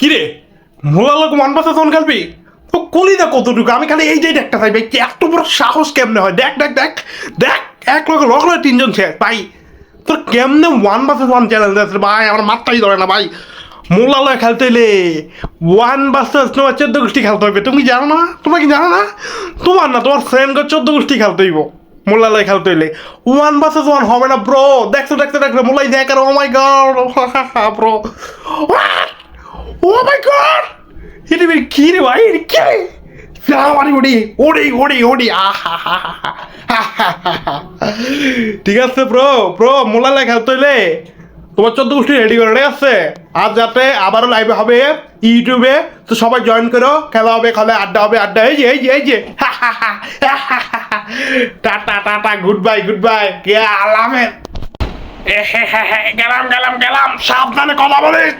কিরে? মোলা লোক ওয়ান পাশে তখন খেলবি, তো কলিদা কতটুকু। আমি খালি এই যে একটা চাই ভাই এত বড় সাহস কেমনে হয়? দেখ দেখ দেখ দেখ, এক লোক লক তিনজন শেষ। ভাই, তোর কেমনে ওয়ান বাসে ওয়ান চ্যালেঞ্জ আছে ভাই, আমার মাথাই ধরে না ভাই। মোলা লয় খেলতে এলে ওয়ান বাসেস তোমার চোদ্দ গোষ্ঠী খেলতে হবে তুমি জানো না? তোমরা কি জানো না? তোমার না, তোমার ফ্রেন্ডকে চোদ্দ গোষ্ঠী খেলতে হইব। মোল্লা লয় খেলতে হইলে। ওয়ান বাসেস ওয়ান হবে না ব্রো দেখছ দেখছ দেখছ মোল্লাই দেখ ও my god bro oh my god এটা বের কি রে ভাই এটা কি রে ঠিক আছে লেখা তোমার চোদ্দ গোষ্ঠী রেডি করে আছে যাতে আবারও হবে ইউটিউবে তো সবাই জয়েন করো খেলা হবে খেলা আড্ডা হবে আড্ডা এই যে এই যে এই যে tata tata good bye good bye কে আলামে গেলাম গেলাম গেলাম সাবধানে কথা বলিস